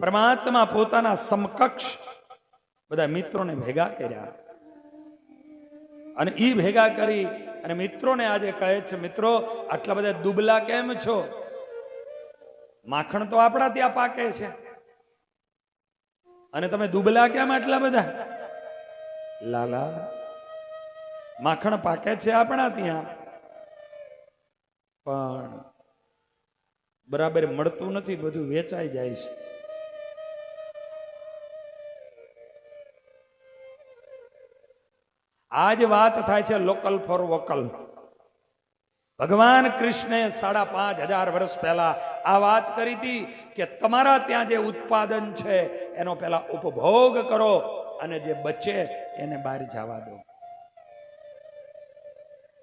પરમાત્મા પોતાના સમકક્ષ બધા મિત્રોને ભેગા કર્યા. અને એ ભેગા કરી અને મિત્રોને આજે કહે છે, મિત્રો, આટલા બધા દુબલા કેમ છો? માખણ તો આપણા ત્યાં પાકે છે. અને તમે દુબલા કેમ આટલા બધા? લાલા, માખણ પાકે છે આપણા ત્યાં. પણ બરાબર મળતું નથી, બધું વેચાઈ જાય છે. આ જ વાત થાય છે લોકલ ફોર વોકલ ભગવાન કૃષ્ણે સાડા પાંચ હજાર વર્ષ પહેલા આ વાત કરી હતી કે તમારા ત્યાં જે ઉત્પાદન છે, એનો પહેલા ઉપભોગ કરો અને જે બચે એને બહાર જવા દો.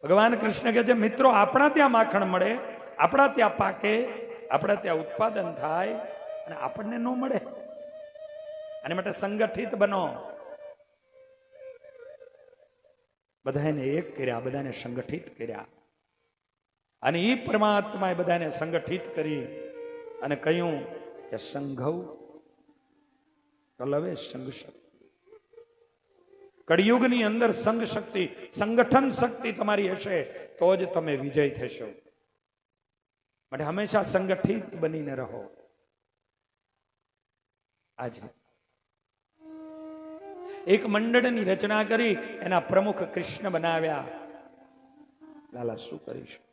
ભગવાન કૃષ્ણ કે છે, મિત્રો, આપણા ત્યાં માખણ મળે, આપણા ત્યાં પાકે, આપણા ત્યાં ઉત્પાદન થાય અને આપણને ન મળે. અને માટે સંગઠિત બનો. બધાને એક કર્યા, બધાને સંગઠિત કર્યા. અને એ પરમાત્માએ બધાને સંગઠિત કરી અને કહ્યું કે સંઘવ કલવે સંઘ શક્તિ. કળિયુગની અંદર સંઘ શક્તિ, સંગઠન શક્તિ તમારી હશે, તો જ તમે વિજય થશો. માટે હંમેશા સંગઠિત બનીને રહો. આજે એક મંડળની રચના કરી એના પ્રમુખ કૃષ્ણ બનાવ્યા. લાલા શું કરીશું?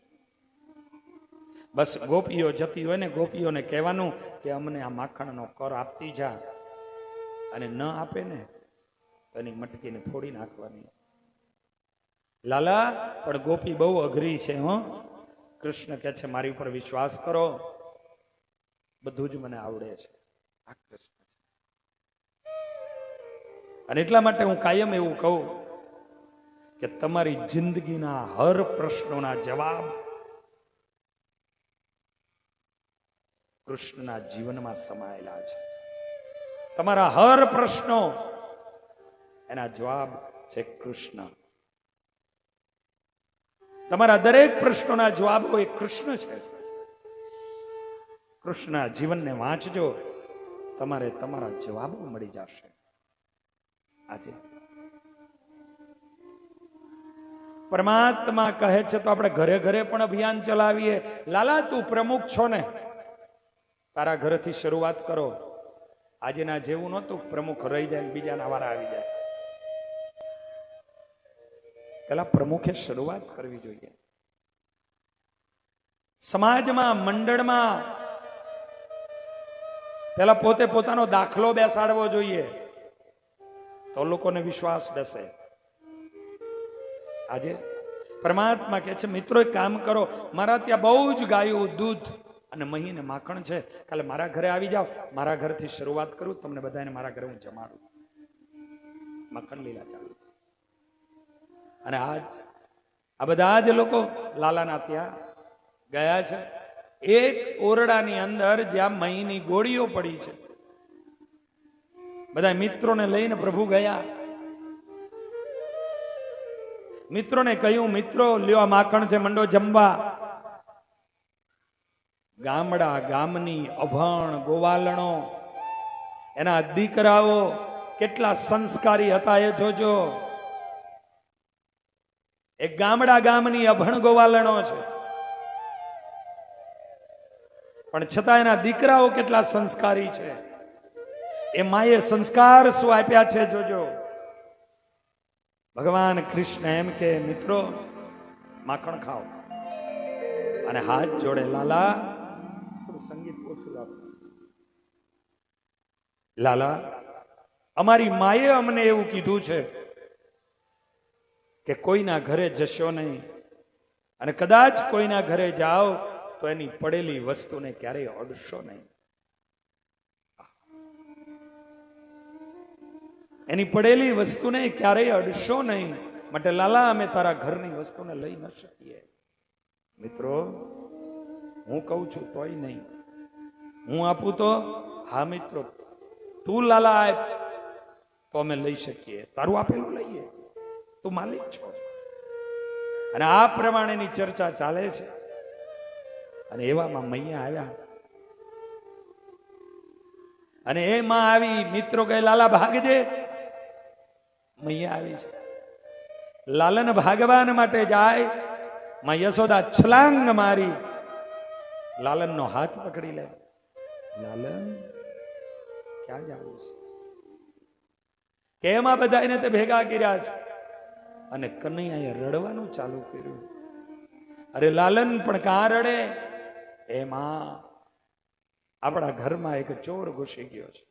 બસ ગોપીઓ જતી હોય ને ગોપીઓને કહેવાનું કે અમને આ માખણનો કર આપતી જા. અને ન આપે ને એની મટકીને ફોડી નાખવાની. લાલા પણ ગોપી બહુ અઘરી છે હો. કૃષ્ણ કહે છે મારી ઉપર વિશ્વાસ કરો. બધું જ મને આવડે છે. આ કૃષ્ણ. અને એટલા માટે હું કાયમ એવું કહું કે તમારી જિંદગીના હર પ્રશ્નોના જવાબ કૃષ્ણના જીવનમાં સમાયેલા છે. તમારા હર પ્રશ્નો, એના જવાબ છે કૃષ્ણ. તમારા દરેક પ્રશ્નોના જવાબો એ કૃષ્ણ છે. કૃષ્ણના જીવનને વાંચજો, તમારે તમારા જવાબો મળી જશે. આજે. પરમાત્મા કહે છે, તો આપણે ઘરે ઘરે પણ અભિયાન ચલાવીએ. લાલા, તું પ્રમુખ છો ને. તારા ઘરેથી શરૂઆત કરો. આજેના જેવું નહોતું, પ્રમુખ રહી જાય બીજાના વારા આવી જાય. પેલા પ્રમુખે શરૂઆત કરવી જોઈએ. સમાજમાં, મંડળમાં પેલા પોતે પોતાનો દાખલો બેસાડવો જોઈએ. તો લોકોને વિશ્વાસ બેસે. આજે પરમાત્મા કે છે, મિત્રો, એક કામ કરો, મારા ત્યાં બહુ જ ગાયું દૂધ અને મહીને માખણ છે. કાલે મારા ઘરે આવી જાઓ, મારા ઘરથી શરૂઆત કરું, તમને બધાને મારા ઘરે હું જમાડું. માખણ લીલા ચાલુ અને આજ, આ બધા જ લોકો લાલાના ત્યાં ગયા છે. એક ઓરડાની અંદર જ્યાં મહીની ગોળીઓ પડી છે. બધા મિત્રોને લઈને પ્રભુ ગયા. મિત્રોને કહ્યું, મિત્રો, લ્યો માખણ છે મંડો જમવા. ગામડા, ગામની અભણ ગોવાલણો, એના દીકરાઓ કેટલા સંસ્કારી હતા એ જોજો. એ ગામડા, ગામની અભણ ગોવાલણો છે. પણ છતાં એના દીકરાઓ કેટલા સંસ્કારી છે. એ માએ સંસ્કાર શું આપ્યા છે જોજો. ભગવાન કૃષ્ણ એમ કે, મિત્રો, માખણ ખાઓ. અને હાથ જોડે, લાલા સંગીત ઓછું લાલા, અમારી માએ અમને એવું કીધું છે કે કોઈના ઘરે જશો નહીં અને કદાચ કોઈના ઘરે જાઓ તો એની પડેલી વસ્તુને ક્યારેય અડશો નહીં. એની પડેલી વસ્તુને ક્યારેય અડશો નહીં. માટે લાલા, અમે તારા ઘરની વસ્તુને લઈ ન શકીએ. મિત્રો, હું કહું છું તોય નહીં. હું આપું તો, હા મિત્રો, તું લાલા આપ તો અમે લઈ શકીએ. તારું આપેલું લઈએ. તું માલિક છો. અને આ પ્રમાણેની ચર્ચા ચાલે છે. અને એવામાં મૈયા આવ્યા. અને એ માં આવી મિત્રો કહે લાલા ભાગજે. મૈયા આવી છે. લાલન ભાગવાન માટે જાય, માં યશોદા છલાંગ મારી, લાલનનો હાથ પકડી લે. લાલન, ક્યાં જવું છે? કેમ આ બધા એને તે ભેગા કર્યા છે? અને કનૈયાએ રડવાનું ચાલુ કર્યું. અરે લાલન પણ કાં રડે? એમાં આપણા ઘરમાં એક ચોર ઘૂસી ગયો છે.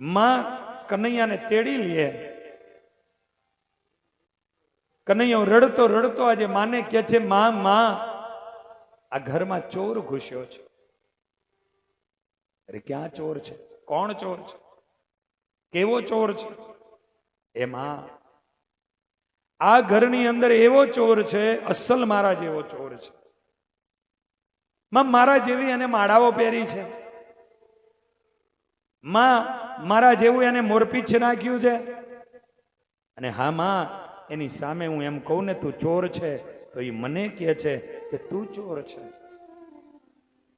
માં કનૈયાને તેડી લે. કનૈયો રડતો રડતો આજે માને કે છે, માં માં, આ ઘરમાં ચોર ઘૂસ્યો છે. અરે, ક્યાં ચોર છે? કોણ ચોર છે? કેવો ચોર છે? એમાં આ ઘરની અંદર એવો ચોર છે, અસલ મારા જેવો ચોર છે. માં, મારા જેવી એને માળાઓ પહેરી છે. માં મારા જેવું એને મોરપીછ નાખ્યું છે? અને હા માં, એની સામે હું એમ કહું ને, તું ચોર છે, તો એ મને કહે છે કે તું ચોર છે.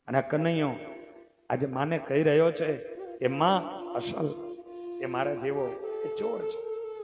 અને આ કનૈયો આજે માને કહી રહ્યો છે એ માં, અસલ, એ મારા જેવો, એ ચોર છે.